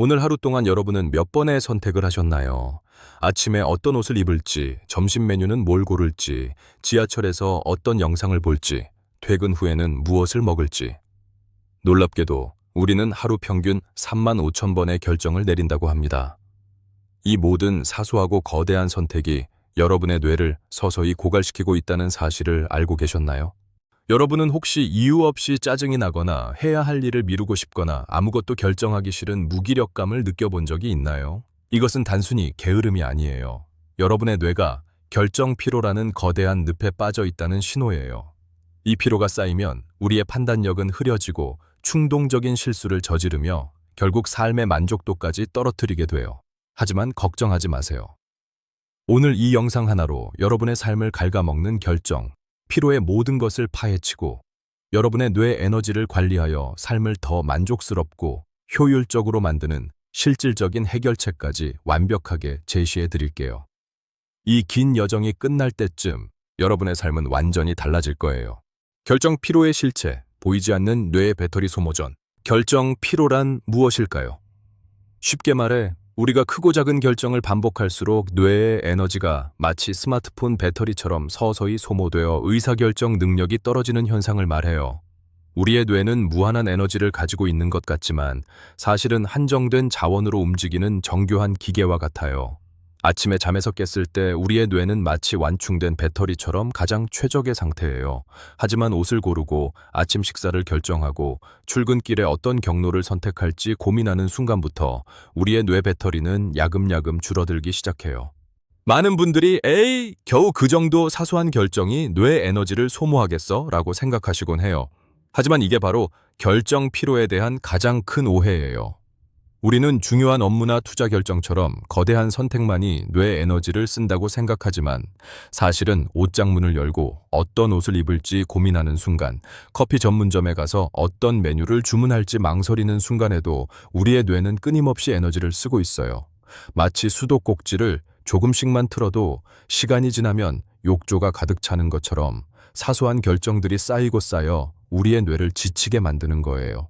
오늘 하루 동안 여러분은 몇 번의 선택을 하셨나요? 아침에 어떤 옷을 입을지, 점심 메뉴는 뭘 고를지, 지하철에서 어떤 영상을 볼지, 퇴근 후에는 무엇을 먹을지. 놀랍게도 우리는 하루 평균 3만 5천 번의 결정을 내린다고 합니다. 이 모든 사소하고 거대한 선택이 여러분의 뇌를 서서히 고갈시키고 있다는 사실을 알고 계셨나요? 여러분은 혹시 이유 없이 짜증이 나거나 해야 할 일을 미루고 싶거나 아무것도 결정하기 싫은 무기력감을 느껴본 적이 있나요? 이것은 단순히 게으름이 아니에요. 여러분의 뇌가 결정 피로라는 거대한 늪에 빠져 있다는 신호예요. 이 피로가 쌓이면 우리의 판단력은 흐려지고 충동적인 실수를 저지르며 결국 삶의 만족도까지 떨어뜨리게 돼요. 하지만 걱정하지 마세요. 오늘 이 영상 하나로 여러분의 삶을 갉아먹는 결정, 피로의 모든 것을 파헤치고 여러분의 뇌 에너지를 관리하여 삶을 더 만족스럽고 효율적으로 만드는 실질적인 해결책까지 완벽하게 제시해 드릴게요. 이 긴 여정이 끝날 때쯤 여러분의 삶은 완전히 달라질 거예요. 결정 피로의 실체, 보이지 않는 뇌의 배터리 소모 전. 결정 피로란 무엇일까요? 쉽게 말해 우리가 크고 작은 결정을 반복할수록 뇌의 에너지가 마치 스마트폰 배터리처럼 서서히 소모되어 의사결정 능력이 떨어지는 현상을 말해요. 우리의 뇌는 무한한 에너지를 가지고 있는 것 같지만 사실은 한정된 자원으로 움직이는 정교한 기계와 같아요. 아침에 잠에서 깼을 때 우리의 뇌는 마치 완충된 배터리처럼 가장 최적의 상태예요. 하지만 옷을 고르고 아침 식사를 결정하고 출근길에 어떤 경로를 선택할지 고민하는 순간부터 우리의 뇌 배터리는 야금야금 줄어들기 시작해요. 많은 분들이 에이, 겨우 그 정도 사소한 결정이 뇌 에너지를 소모하겠어? 라고 생각하시곤 해요. 하지만 이게 바로 결정 피로에 대한 가장 큰 오해예요. 우리는 중요한 업무나 투자 결정처럼 거대한 선택만이 뇌 에너지를 쓴다고 생각하지만 사실은 옷장문을 열고 어떤 옷을 입을지 고민하는 순간, 커피 전문점에 가서 어떤 메뉴를 주문할지 망설이는 순간에도 우리의 뇌는 끊임없이 에너지를 쓰고 있어요. 마치 수도꼭지를 조금씩만 틀어도 시간이 지나면 욕조가 가득 차는 것처럼 사소한 결정들이 쌓이고 쌓여 우리의 뇌를 지치게 만드는 거예요.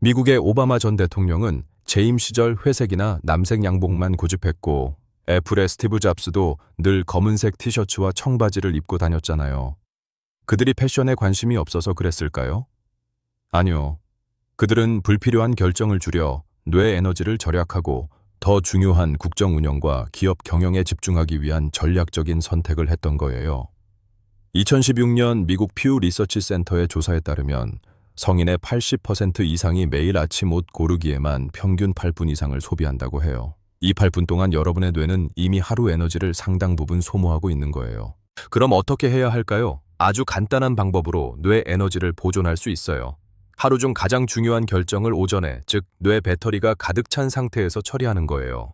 미국의 오바마 전 대통령은 재임 시절 회색이나 남색 양복만 고집했고 애플의 스티브 잡스도 늘 검은색 티셔츠와 청바지를 입고 다녔잖아요. 그들이 패션에 관심이 없어서 그랬을까요? 아니요. 그들은 불필요한 결정을 줄여 뇌 에너지를 절약하고 더 중요한 국정 운영과 기업 경영에 집중하기 위한 전략적인 선택을 했던 거예요. 2016년 미국 퓨 리서치 센터의 조사에 따르면 성인의 80% 이상이 매일 아침 옷 고르기에만 평균 8분 이상을 소비한다고 해요. 이 8분 동안 여러분의 뇌는 이미 하루 에너지를 상당 부분 소모하고 있는 거예요. 그럼 어떻게 해야 할까요? 아주 간단한 방법으로 뇌 에너지를 보존할 수 있어요. 하루 중 가장 중요한 결정을 오전에, 즉, 뇌 배터리가 가득 찬 상태에서 처리하는 거예요.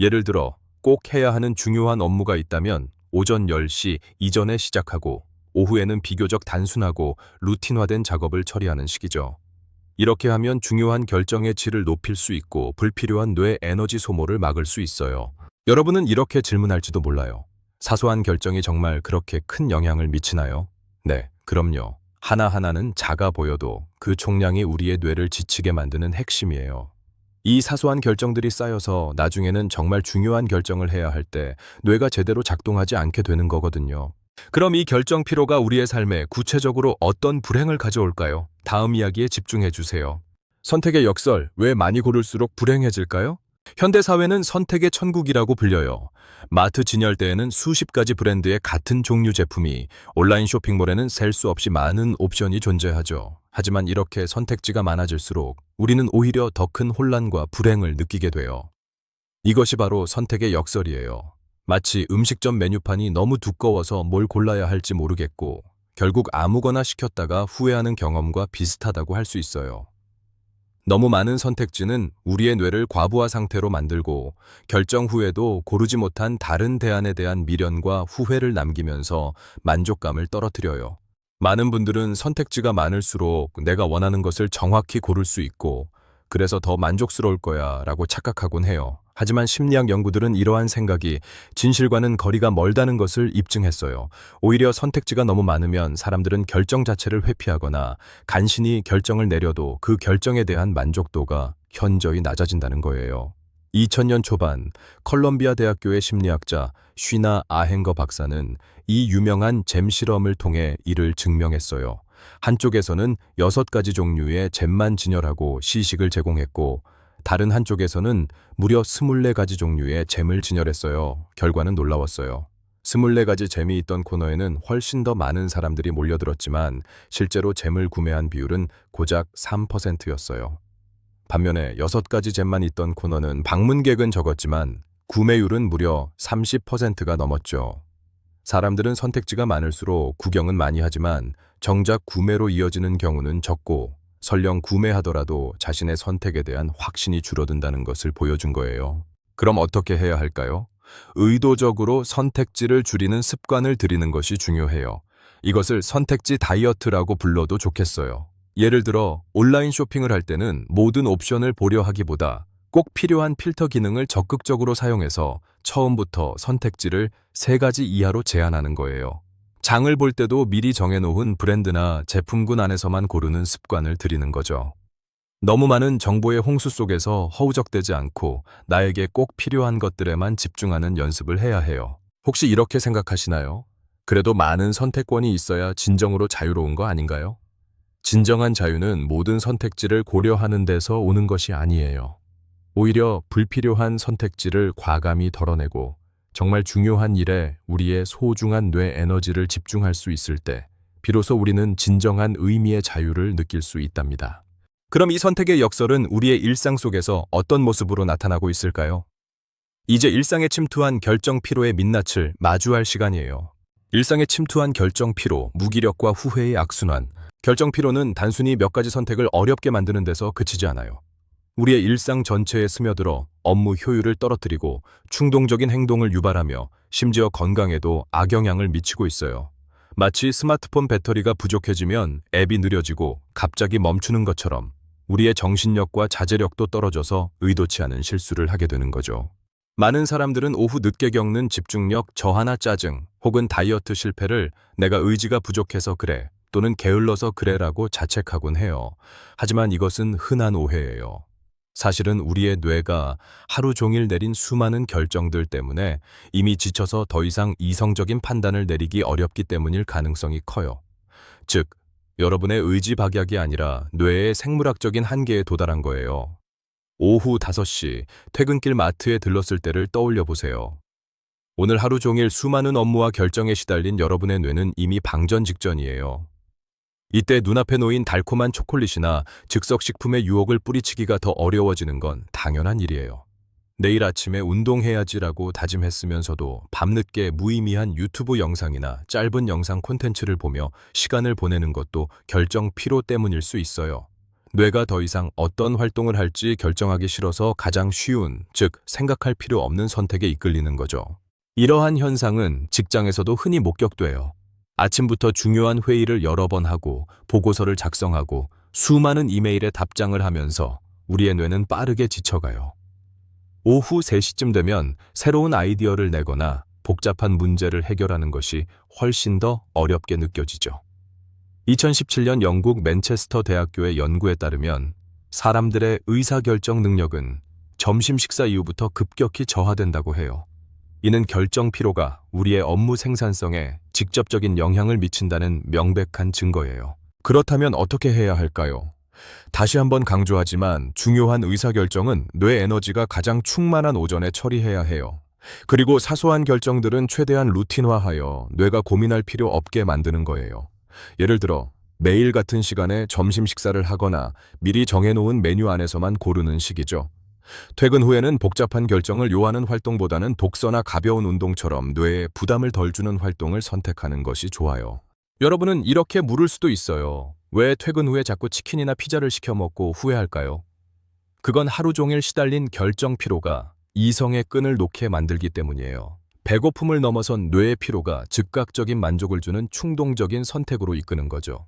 예를 들어, 꼭 해야 하는 중요한 업무가 있다면 오전 10시 이전에 시작하고 오후에는 비교적 단순하고 루틴화된 작업을 처리하는 시기죠. 이렇게 하면 중요한 결정의 질을 높일 수 있고 불필요한 뇌 에너지 소모를 막을 수 있어요. 여러분은 이렇게 질문할지도 몰라요. 사소한 결정이 정말 그렇게 큰 영향을 미치나요? 네, 그럼요. 하나하나는 작아 보여도 그 총량이 우리의 뇌를 지치게 만드는 핵심이에요. 이 사소한 결정들이 쌓여서 나중에는 정말 중요한 결정을 해야 할 때 뇌가 제대로 작동하지 않게 되는 거거든요. 그럼 이 결정 피로가 우리의 삶에 구체적으로 어떤 불행을 가져올까요? 다음 이야기에 집중해 주세요. 선택의 역설, 왜 많이 고를수록 불행해질까요? 현대 사회는 선택의 천국이라고 불려요. 마트 진열대에는 수십 가지 브랜드의 같은 종류 제품이, 온라인 쇼핑몰에는 셀 수 없이 많은 옵션이 존재하죠. 하지만 이렇게 선택지가 많아질수록 우리는 오히려 더 큰 혼란과 불행을 느끼게 돼요. 이것이 바로 선택의 역설이에요. 마치 음식점 메뉴판이 너무 두꺼워서 뭘 골라야 할지 모르겠고 결국 아무거나 시켰다가 후회하는 경험과 비슷하다고 할 수 있어요. 너무 많은 선택지는 우리의 뇌를 과부하 상태로 만들고 결정 후에도 고르지 못한 다른 대안에 대한 미련과 후회를 남기면서 만족감을 떨어뜨려요. 많은 분들은 선택지가 많을수록 내가 원하는 것을 정확히 고를 수 있고 그래서 더 만족스러울 거야 라고 착각하곤 해요. 하지만 심리학 연구들은 이러한 생각이 진실과는 거리가 멀다는 것을 입증했어요. 오히려 선택지가 너무 많으면 사람들은 결정 자체를 회피하거나 간신히 결정을 내려도 그 결정에 대한 만족도가 현저히 낮아진다는 거예요. 2000년 초반 컬럼비아 대학교의 심리학자 쉬나 아헨거 박사는 이 유명한 잼 실험을 통해 이를 증명했어요. 한쪽에서는 여섯 가지 종류의 잼만 진열하고 시식을 제공했고 다른 한쪽에서는 무려 24가지 종류의 잼을 진열했어요. 결과는 놀라웠어요. 24가지 잼이 있던 코너에는 훨씬 더 많은 사람들이 몰려들었지만 실제로 잼을 구매한 비율은 고작 3%였어요. 반면에 6가지 잼만 있던 코너는 방문객은 적었지만 구매율은 무려 30%가 넘었죠. 사람들은 선택지가 많을수록 구경은 많이 하지만 정작 구매로 이어지는 경우는 적고 설령 구매하더라도 자신의 선택에 대한 확신이 줄어든다는 것을 보여준 거예요. 그럼 어떻게 해야 할까요? 의도적으로 선택지를 줄이는 습관을 들이는 것이 중요해요. 이것을 선택지 다이어트라고 불러도 좋겠어요. 예를 들어 온라인 쇼핑을 할 때는 모든 옵션을 보려 하기보다 꼭 필요한 필터 기능을 적극적으로 사용해서 처음부터 선택지를 세 가지 이하로 제한하는 거예요. 장을 볼 때도 미리 정해놓은 브랜드나 제품군 안에서만 고르는 습관을 들이는 거죠. 너무 많은 정보의 홍수 속에서 허우적대지 않고 나에게 꼭 필요한 것들에만 집중하는 연습을 해야 해요. 혹시 이렇게 생각하시나요? 그래도 많은 선택권이 있어야 진정으로 자유로운 거 아닌가요? 진정한 자유는 모든 선택지를 고려하는 데서 오는 것이 아니에요. 오히려 불필요한 선택지를 과감히 덜어내고 정말 중요한 일에 우리의 소중한 뇌 에너지를 집중할 수 있을 때 비로소 우리는 진정한 의미의 자유를 느낄 수 있답니다. 그럼 이 선택의 역설은 우리의 일상 속에서 어떤 모습으로 나타나고 있을까요? 이제 일상에 침투한 결정 피로의 민낯을 마주할 시간이에요. 일상에 침투한 결정 피로, 무기력과 후회의 악순환. 결정 피로는 단순히 몇 가지 선택을 어렵게 만드는 데서 그치지 않아요. 우리의 일상 전체에 스며들어 업무 효율을 떨어뜨리고 충동적인 행동을 유발하며 심지어 건강에도 악영향을 미치고 있어요. 마치 스마트폰 배터리가 부족해지면 앱이 느려지고 갑자기 멈추는 것처럼 우리의 정신력과 자제력도 떨어져서 의도치 않은 실수를 하게 되는 거죠. 많은 사람들은 오후 늦게 겪는 집중력 저하나 짜증 혹은 다이어트 실패를 내가 의지가 부족해서 그래 또는 게을러서 그래라고 자책하곤 해요. 하지만 이것은 흔한 오해예요. 사실은 우리의 뇌가 하루 종일 내린 수많은 결정들 때문에 이미 지쳐서 더 이상 이성적인 판단을 내리기 어렵기 때문일 가능성이 커요. 즉, 여러분의 의지 박약이 아니라 뇌의 생물학적인 한계에 도달한 거예요. 오후 5시 퇴근길 마트에 들렀을 때를 떠올려 보세요. 오늘 하루 종일 수많은 업무와 결정에 시달린 여러분의 뇌는 이미 방전 직전이에요. 이때 눈앞에 놓인 달콤한 초콜릿이나 즉석식품의 유혹을 뿌리치기가 더 어려워지는 건 당연한 일이에요. 내일 아침에 운동해야지라고 다짐했으면서도 밤늦게 무의미한 유튜브 영상이나 짧은 영상 콘텐츠를 보며 시간을 보내는 것도 결정 피로 때문일 수 있어요. 뇌가 더 이상 어떤 활동을 할지 결정하기 싫어서 가장 쉬운, 즉 생각할 필요 없는 선택에 이끌리는 거죠. 이러한 현상은 직장에서도 흔히 목격돼요. 아침부터 중요한 회의를 여러 번 하고 보고서를 작성하고 수많은 이메일에 답장을 하면서 우리의 뇌는 빠르게 지쳐가요. 오후 3시쯤 되면 새로운 아이디어를 내거나 복잡한 문제를 해결하는 것이 훨씬 더 어렵게 느껴지죠. 2017년 영국 맨체스터 대학교의 연구에 따르면 사람들의 의사결정 능력은 점심 식사 이후부터 급격히 저하된다고 해요. 이는 결정 피로가 우리의 업무 생산성에 직접적인 영향을 미친다는 명백한 증거예요. 그렇다면 어떻게 해야 할까요? 다시 한번 강조하지만 중요한 의사결정은 뇌 에너지가 가장 충만한 오전에 처리해야 해요. 그리고 사소한 결정들은 최대한 루틴화하여 뇌가 고민할 필요 없게 만드는 거예요. 예를 들어 매일 같은 시간에 점심 식사를 하거나 미리 정해놓은 메뉴 안에서만 고르는 식이죠. 퇴근 후에는 복잡한 결정을 요하는 활동보다는 독서나 가벼운 운동처럼 뇌에 부담을 덜 주는 활동을 선택하는 것이 좋아요. 여러분은 이렇게 물을 수도 있어요. 왜 퇴근 후에 자꾸 치킨이나 피자를 시켜 먹고 후회할까요? 그건 하루 종일 시달린 결정 피로가 이성의 끈을 놓게 만들기 때문이에요. 배고픔을 넘어선 뇌의 피로가 즉각적인 만족을 주는 충동적인 선택으로 이끄는 거죠.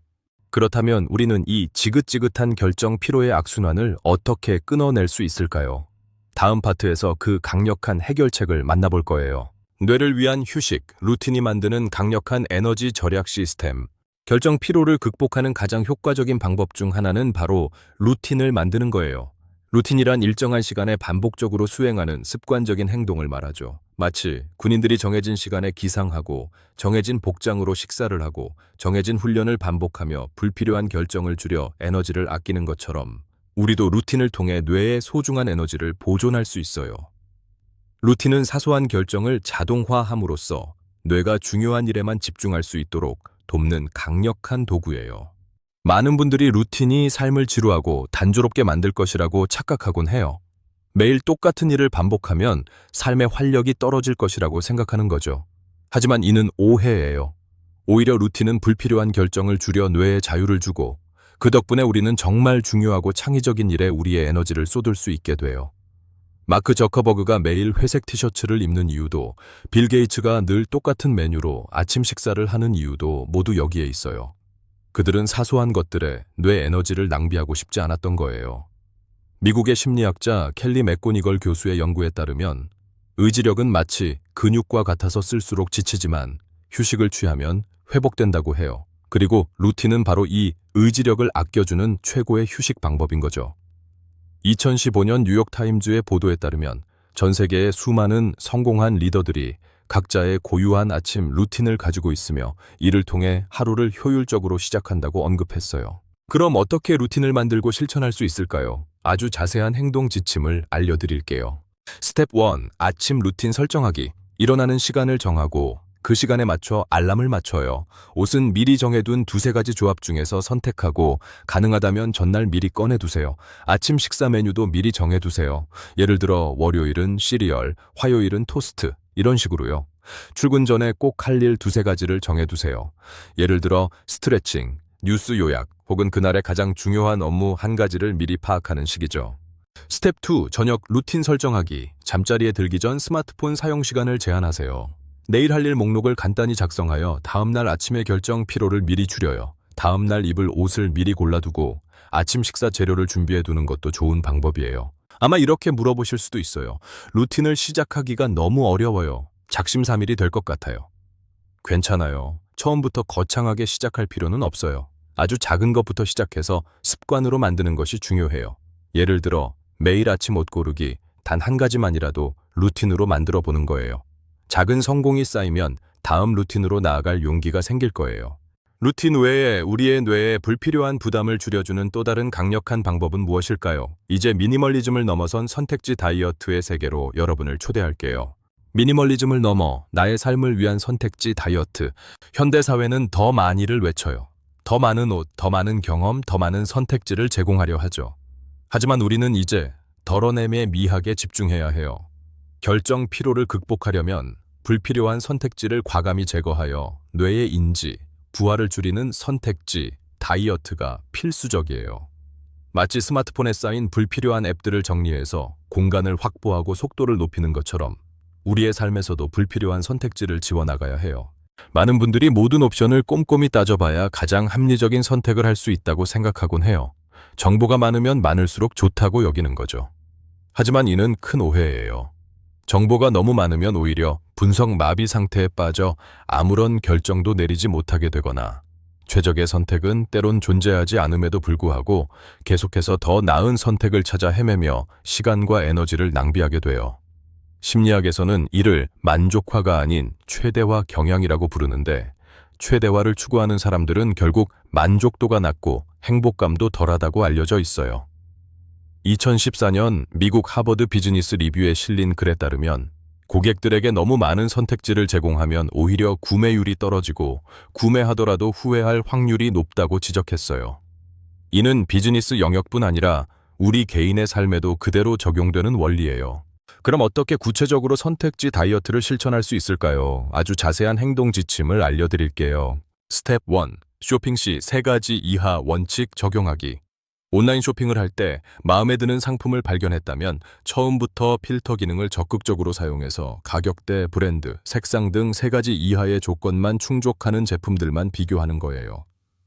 그렇다면 우리는 이 지긋지긋한 결정 피로의 악순환을 어떻게 끊어낼 수 있을까요? 다음 파트에서 그 강력한 해결책을 만나볼 거예요. 뇌를 위한 휴식, 루틴이 만드는 강력한 에너지 절약 시스템. 결정 피로를 극복하는 가장 효과적인 방법 중 하나는 바로 루틴을 만드는 거예요. 루틴이란 일정한 시간에 반복적으로 수행하는 습관적인 행동을 말하죠. 마치 군인들이 정해진 시간에 기상하고 정해진 복장으로 식사를 하고 정해진 훈련을 반복하며 불필요한 결정을 줄여 에너지를 아끼는 것처럼 우리도 루틴을 통해 뇌의 소중한 에너지를 보존할 수 있어요. 루틴은 사소한 결정을 자동화함으로써 뇌가 중요한 일에만 집중할 수 있도록 돕는 강력한 도구예요. 많은 분들이 루틴이 삶을 지루하고 단조롭게 만들 것이라고 착각하곤 해요. 매일 똑같은 일을 반복하면 삶의 활력이 떨어질 것이라고 생각하는 거죠. 하지만 이는 오해예요. 오히려 루틴은 불필요한 결정을 줄여 뇌에 자유를 주고 그 덕분에 우리는 정말 중요하고 창의적인 일에 우리의 에너지를 쏟을 수 있게 돼요. 마크 저커버그가 매일 회색 티셔츠를 입는 이유도 빌 게이츠가 늘 똑같은 메뉴로 아침 식사를 하는 이유도 모두 여기에 있어요. 그들은 사소한 것들에 뇌 에너지를 낭비하고 싶지 않았던 거예요. 미국의 심리학자 켈리 맥고니걸 교수의 연구에 따르면 의지력은 마치 근육과 같아서 쓸수록 지치지만 휴식을 취하면 회복된다고 해요. 그리고 루틴은 바로 이 의지력을 아껴주는 최고의 휴식 방법인 거죠. 2015년 뉴욕타임즈의 보도에 따르면 전 세계의 수많은 성공한 리더들이 각자의 고유한 아침 루틴을 가지고 있으며 이를 통해 하루를 효율적으로 시작한다고 언급했어요. 그럼 어떻게 루틴을 만들고 실천할 수 있을까요? 아주 자세한 행동 지침을 알려드릴게요. 스텝 1. 아침 루틴 설정하기. 일어나는 시간을 정하고 그 시간에 맞춰 알람을 맞춰요. 옷은 미리 정해둔 두세 가지 조합 중에서 선택하고 가능하다면 전날 미리 꺼내두세요. 아침 식사 메뉴도 미리 정해두세요. 예를 들어 월요일은 시리얼, 화요일은 토스트 이런 식으로요. 출근 전에 꼭 할 일 두세 가지를 정해두세요. 예를 들어 스트레칭, 뉴스 요약 혹은 그날의 가장 중요한 업무 한 가지를 미리 파악하는 식이죠. 스텝 2. 저녁 루틴 설정하기. 잠자리에 들기 전 스마트폰 사용 시간을 제한하세요. 내일 할 일 목록을 간단히 작성하여 다음날 아침의 결정 피로를 미리 줄여요. 다음날 입을 옷을 미리 골라두고 아침 식사 재료를 준비해 두는 것도 좋은 방법이에요. 아마 이렇게 물어보실 수도 있어요. 루틴을 시작하기가 너무 어려워요. 작심삼일이 될 것 같아요. 괜찮아요. 처음부터 거창하게 시작할 필요는 없어요. 아주 작은 것부터 시작해서 습관으로 만드는 것이 중요해요. 예를 들어 매일 아침 옷 고르기 단 한 가지만이라도 루틴으로 만들어 보는 거예요. 작은 성공이 쌓이면 다음 루틴으로 나아갈 용기가 생길 거예요. 루틴 외에 우리의 뇌에 불필요한 부담을 줄여주는 또 다른 강력한 방법은 무엇일까요? 이제 미니멀리즘을 넘어선 선택지 다이어트의 세계로 여러분을 초대할게요. 미니멀리즘을 넘어 나의 삶을 위한 선택지 다이어트. 현대사회는 더 많이를 외쳐요. 더 많은 옷, 더 많은 경험, 더 많은 선택지를 제공하려 하죠. 하지만 우리는 이제 덜어냄의 미학에 집중해야 해요. 결정 피로를 극복하려면 불필요한 선택지를 과감히 제거하여 뇌의 인지, 부하를 줄이는 선택지, 다이어트가 필수적이에요. 마치 스마트폰에 쌓인 불필요한 앱들을 정리해서 공간을 확보하고 속도를 높이는 것처럼 우리의 삶에서도 불필요한 선택지를 지워나가야 해요. 많은 분들이 모든 옵션을 꼼꼼히 따져봐야 가장 합리적인 선택을 할 수 있다고 생각하곤 해요. 정보가 많으면 많을수록 좋다고 여기는 거죠. 하지만 이는 큰 오해예요. 정보가 너무 많으면 오히려 분석 마비 상태에 빠져 아무런 결정도 내리지 못하게 되거나 최적의 선택은 때론 존재하지 않음에도 불구하고 계속해서 더 나은 선택을 찾아 헤매며 시간과 에너지를 낭비하게 돼요. 심리학에서는 이를 만족화가 아닌 최대화 경향이라고 부르는데 최대화를 추구하는 사람들은 결국 만족도가 낮고 행복감도 덜하다고 알려져 있어요. 2014년 미국 하버드 비즈니스 리뷰에 실린 글에 따르면 고객들에게 너무 많은 선택지를 제공하면 오히려 구매율이 떨어지고 구매하더라도 후회할 확률이 높다고 지적했어요. 이는 비즈니스 영역뿐 아니라 우리 개인의 삶에도 그대로 적용되는 원리예요. 그럼 어떻게 구체적으로 선택지 다이어트를 실천할 수 있을까요? 아주 자세한 행동 지침을 알려드릴게요. 스텝 1. 쇼핑 시세 가지 이하 원칙 적용하기. 온라인 쇼핑을 할 때 마음에 드는 상품을 발견했다면 처음부터 필터 기능을 적극적으로 사용해서 가격대, 브랜드, 색상 등세 가지 이하의 조건만 충족하는 제품들만 비교하는 거예요.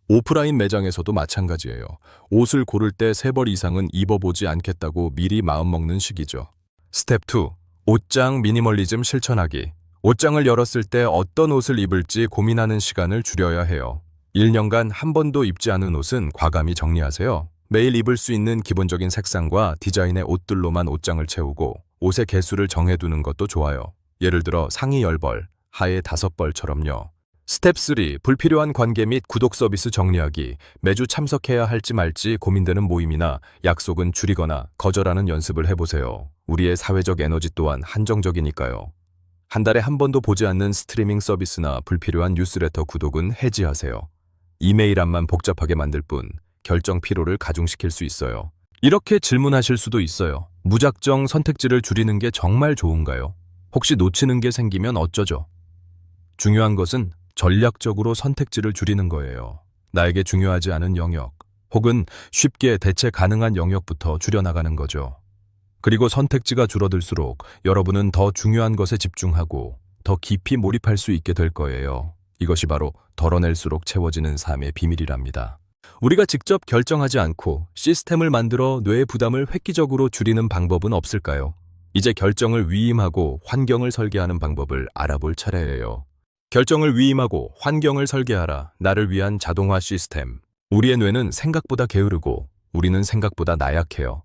오프라인 매장에서도 마찬가지예요. 옷을 고를 때 세 벌 이상은 입어보지 않겠다고 미리 마음먹는 시기죠. 스텝 2. 옷장 미니멀리즘 실천하기. 옷장을 열었을 때 어떤 옷을 입을지 고민하는 시간을 줄여야 해요. 1년간 한 번도 입지 않은 옷은 과감히 정리하세요. 매일 입을 수 있는 기본적인 색상과 디자인의 옷들로만 옷장을 채우고 옷의 개수를 정해두는 것도 좋아요. 예를 들어 상의 10벌, 하의 5벌처럼요. 스텝 3. 불필요한 관계 및 구독 서비스 정리하기. 매주 참석해야 할지 말지 고민되는 모임이나 약속은 줄이거나 거절하는 연습을 해보세요. 우리의 사회적 에너지 또한 한정적이니까요. 한 달에 한 번도 보지 않는 스트리밍 서비스나 불필요한 뉴스레터 구독은 해지하세요. 이메일 앞만 복잡하게 만들 뿐 결정 피로를 가중시킬 수 있어요. 이렇게 질문하실 수도 있어요. 무작정 선택지를 줄이는 게 정말 좋은가요? 혹시 놓치는 게 생기면 어쩌죠? 중요한 것은 전략적으로 선택지를 줄이는 거예요. 나에게 중요하지 않은 영역, 혹은 쉽게 대체 가능한 영역부터 줄여나가는 거죠. 그리고 선택지가 줄어들수록 여러분은 더 중요한 것에 집중하고 더 깊이 몰입할 수 있게 될 거예요. 이것이 바로 덜어낼수록 채워지는 삶의 비밀이랍니다. 우리가 직접 결정하지 않고 시스템을 만들어 뇌의 부담을 획기적으로 줄이는 방법은 없을까요? 이제 결정을 위임하고 환경을 설계하는 방법을 알아볼 차례예요. 결정을 위임하고 환경을 설계하라. 나를 위한 자동화 시스템. 우리의 뇌는 생각보다 게으르고 우리는 생각보다 나약해요.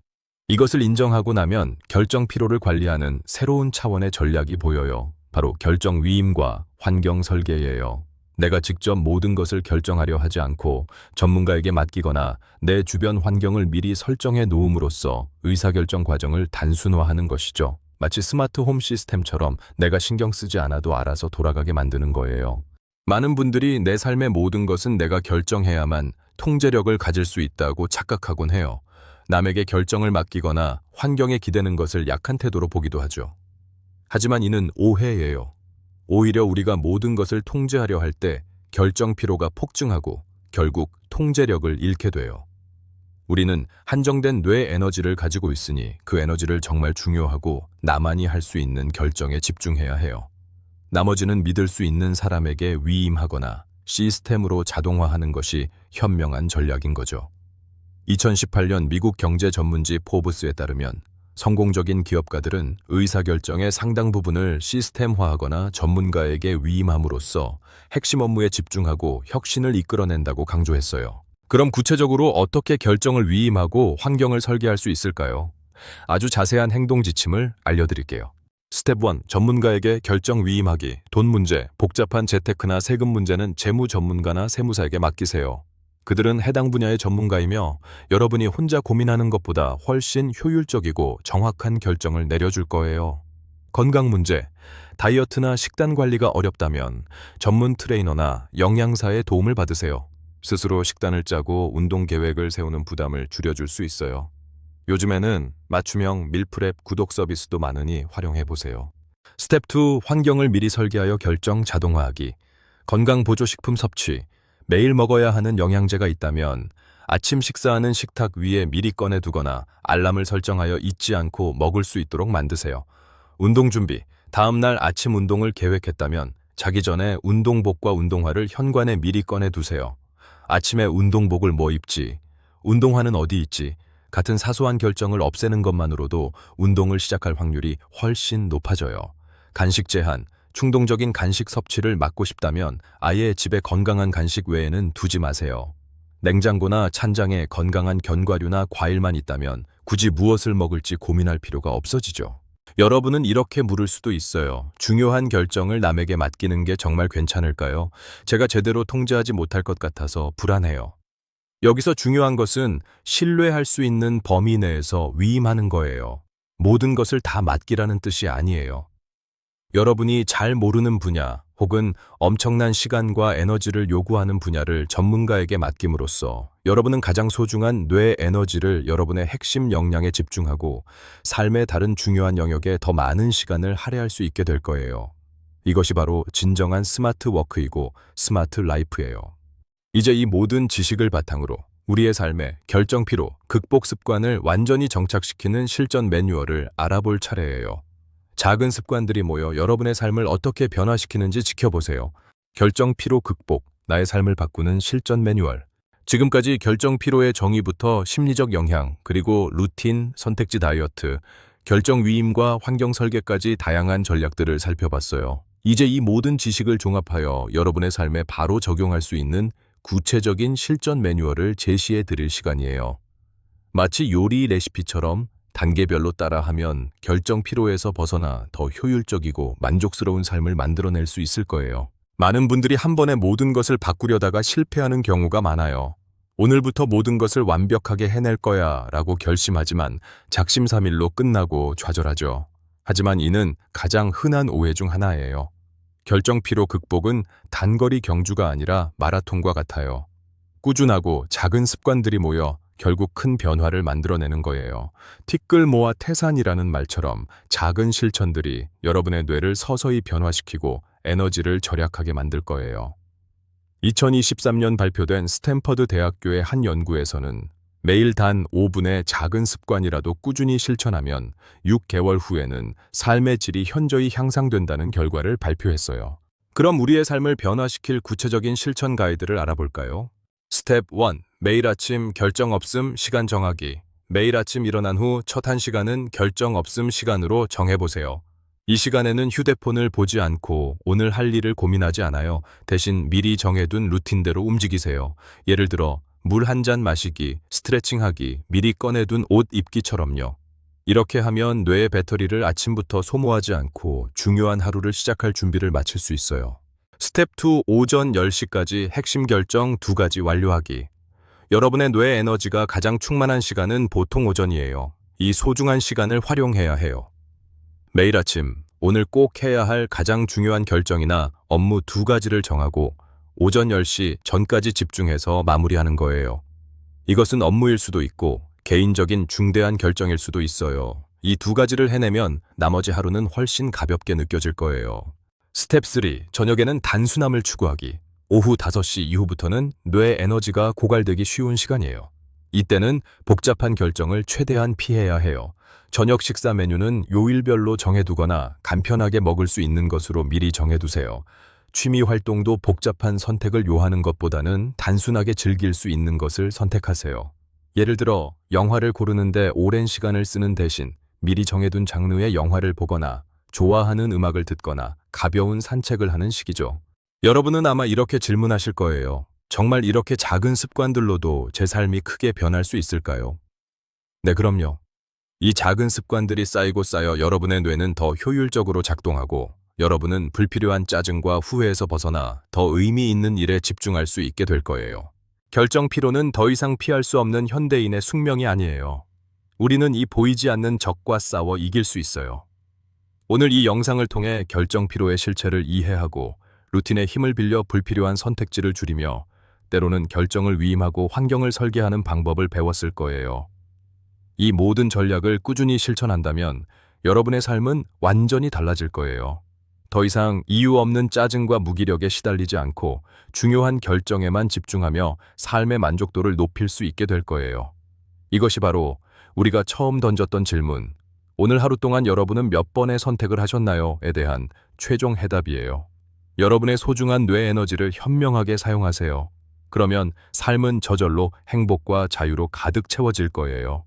이것을 인정하고 나면 결정 피로를 관리하는 새로운 차원의 전략이 보여요. 바로 결정 위임과 환경 설계예요. 내가 직접 모든 것을 결정하려 하지 않고 전문가에게 맡기거나 내 주변 환경을 미리 설정해 놓음으로써 의사결정 과정을 단순화하는 것이죠. 마치 스마트 홈 시스템처럼 내가 신경 쓰지 않아도 알아서 돌아가게 만드는 거예요. 많은 분들이 내 삶의 모든 것은 내가 결정해야만 통제력을 가질 수 있다고 착각하곤 해요. 남에게 결정을 맡기거나 환경에 기대는 것을 약한 태도로 보기도 하죠. 하지만 이는 오해예요. 오히려 우리가 모든 것을 통제하려 할 때 결정 피로가 폭증하고 결국 통제력을 잃게 돼요. 우리는 한정된 뇌 에너지를 가지고 있으니 그 에너지를 정말 중요하고 나만이 할 수 있는 결정에 집중해야 해요. 나머지는 믿을 수 있는 사람에게 위임하거나 시스템으로 자동화하는 것이 현명한 전략인 거죠. 2018년 미국 경제 전문지 포브스에 따르면 성공적인 기업가들은 의사결정의 상당 부분을 시스템화하거나 전문가에게 위임함으로써 핵심 업무에 집중하고 혁신을 이끌어낸다고 강조했어요. 그럼 구체적으로 어떻게 결정을 위임하고 환경을 설계할 수 있을까요? 아주 자세한 행동 지침을 알려드릴게요. 스텝 1. 전문가에게 결정 위임하기. 돈 문제, 복잡한 재테크나 세금 문제는 재무 전문가나 세무사에게 맡기세요. 그들은 해당 분야의 전문가이며 여러분이 혼자 고민하는 것보다 훨씬 효율적이고 정확한 결정을 내려줄 거예요. 건강 문제, 다이어트나 식단 관리가 어렵다면 전문 트레이너나 영양사의 도움을 받으세요. 스스로 식단을 짜고 운동 계획을 세우는 부담을 줄여줄 수 있어요. 요즘에는 맞춤형 밀프렙 구독 서비스도 많으니 활용해 보세요. 스텝 2. 환경을 미리 설계하여 결정 자동화하기. 건강 보조식품 섭취. 매일 먹어야 하는 영양제가 있다면 아침 식사하는 식탁 위에 미리 꺼내 두거나 알람을 설정하여 잊지 않고 먹을 수 있도록 만드세요. 운동 준비. 다음 날 아침 운동을 계획했다면 자기 전에 운동복과 운동화를 현관에 미리 꺼내 두세요. 아침에 운동복을 뭐 입지, 운동화는 어디 있지, 같은 사소한 결정을 없애는 것만으로도 운동을 시작할 확률이 훨씬 높아져요. 간식 제한, 충동적인 간식 섭취를 막고 싶다면 아예 집에 건강한 간식 외에는 두지 마세요. 냉장고나 찬장에 건강한 견과류나 과일만 있다면 굳이 무엇을 먹을지 고민할 필요가 없어지죠. 여러분은 이렇게 물을 수도 있어요. 중요한 결정을 남에게 맡기는 게 정말 괜찮을까요? 제가 제대로 통제하지 못할 것 같아서 불안해요. 여기서 중요한 것은 신뢰할 수 있는 범위 내에서 위임하는 거예요. 모든 것을 다 맡기라는 뜻이 아니에요. 여러분이 잘 모르는 분야 혹은 엄청난 시간과 에너지를 요구하는 분야를 전문가에게 맡김으로써 여러분은 가장 소중한 뇌 에너지를 여러분의 핵심 역량에 집중하고 삶의 다른 중요한 영역에 더 많은 시간을 할애할 수 있게 될 거예요. 이것이 바로 진정한 스마트 워크이고 스마트 라이프예요. 이제 이 모든 지식을 바탕으로 우리의 삶에 결정 피로, 극복 습관을 완전히 정착시키는 실전 매뉴얼을 알아볼 차례예요. 작은 습관들이 모여 여러분의 삶을 어떻게 변화시키는지 지켜보세요. 결정 피로 극복, 나의 삶을 바꾸는 실전 매뉴얼. 지금까지 결정 피로의 정의부터 심리적 영향, 그리고 루틴, 선택지 다이어트, 결정 위임과 환경 설계까지 다양한 전략들을 살펴봤어요. 이제 이 모든 지식을 종합하여 여러분의 삶에 바로 적용할 수 있는 구체적인 실전 매뉴얼을 제시해 드릴 시간이에요. 마치 요리 레시피처럼 단계별로 따라하면 결정 피로에서 벗어나 더 효율적이고 만족스러운 삶을 만들어낼 수 있을 거예요. 많은 분들이 한 번에 모든 것을 바꾸려다가 실패하는 경우가 많아요. 오늘부터 모든 것을 완벽하게 해낼 거야 라고 결심하지만 작심삼일로 끝나고 좌절하죠. 하지만 이는 가장 흔한 오해 중 하나예요. 결정 피로 극복은 단거리 경주가 아니라 마라톤과 같아요. 꾸준하고 작은 습관들이 모여 결국 큰 변화를 만들어내는 거예요. 티끌 모아 태산이라는 말처럼 작은 실천들이 여러분의 뇌를 서서히 변화시키고 에너지를 절약하게 만들 거예요. 2023년 발표된 스탠퍼드 대학교의 한 연구에서는 매일 단 5분의 작은 습관이라도 꾸준히 실천하면 6개월 후에는 삶의 질이 현저히 향상된다는 결과를 발표했어요. 그럼 우리의 삶을 변화시킬 구체적인 실천 가이드를 알아볼까요? 스텝 1. 매일 아침 결정 없음 시간 정하기. 매일 아침 일어난 후 첫 한 시간은 결정 없음 시간으로 정해보세요. 이 시간에는 휴대폰을 보지 않고 오늘 할 일을 고민하지 않아요. 대신 미리 정해둔 루틴대로 움직이세요. 예를 들어 물 한 잔 마시기, 스트레칭하기, 미리 꺼내둔 옷 입기처럼요. 이렇게 하면 뇌의 배터리를 아침부터 소모하지 않고 중요한 하루를 시작할 준비를 마칠 수 있어요. 스텝 2 오전 10시까지 핵심 결정 두 가지 완료하기. 여러분의 뇌 에너지가 가장 충만한 시간은 보통 오전이에요. 이 소중한 시간을 활용해야 해요. 매일 아침 오늘 꼭 해야 할 가장 중요한 결정이나 업무 두 가지를 정하고 오전 10시 전까지 집중해서 마무리하는 거예요. 이것은 업무일 수도 있고 개인적인 중대한 결정일 수도 있어요. 이 두 가지를 해내면 나머지 하루는 훨씬 가볍게 느껴질 거예요. 스텝 3. 저녁에는 단순함을 추구하기. 오후 5시 이후부터는 뇌 에너지가 고갈되기 쉬운 시간이에요. 이때는 복잡한 결정을 최대한 피해야 해요. 저녁 식사 메뉴는 요일별로 정해두거나 간편하게 먹을 수 있는 것으로 미리 정해두세요. 취미 활동도 복잡한 선택을 요하는 것보다는 단순하게 즐길 수 있는 것을 선택하세요. 예를 들어 영화를 고르는데 오랜 시간을 쓰는 대신 미리 정해둔 장르의 영화를 보거나 좋아하는 음악을 듣거나 가벼운 산책을 하는 시기죠. 여러분은 아마 이렇게 질문하실 거예요. 정말 이렇게 작은 습관들로도 제 삶이 크게 변할 수 있을까요? 네, 그럼요. 이 작은 습관들이 쌓이고 쌓여 여러분의 뇌는 더 효율적으로 작동하고 여러분은 불필요한 짜증과 후회에서 벗어나 더 의미 있는 일에 집중할 수 있게 될 거예요. 결정 피로는 더 이상 피할 수 없는 현대인의 숙명이 아니에요. 우리는 이 보이지 않는 적과 싸워 이길 수 있어요. 오늘 이 영상을 통해 결정 피로의 실체를 이해하고 루틴의 힘을 빌려 불필요한 선택지를 줄이며 때로는 결정을 위임하고 환경을 설계하는 방법을 배웠을 거예요. 이 모든 전략을 꾸준히 실천한다면 여러분의 삶은 완전히 달라질 거예요. 더 이상 이유 없는 짜증과 무기력에 시달리지 않고 중요한 결정에만 집중하며 삶의 만족도를 높일 수 있게 될 거예요. 이것이 바로 우리가 처음 던졌던 질문, 오늘 하루 동안 여러분은 몇 번의 선택을 하셨나요? 에 대한 최종 해답이에요. 여러분의 소중한 뇌 에너지를 현명하게 사용하세요. 그러면 삶은 저절로 행복과 자유로 가득 채워질 거예요.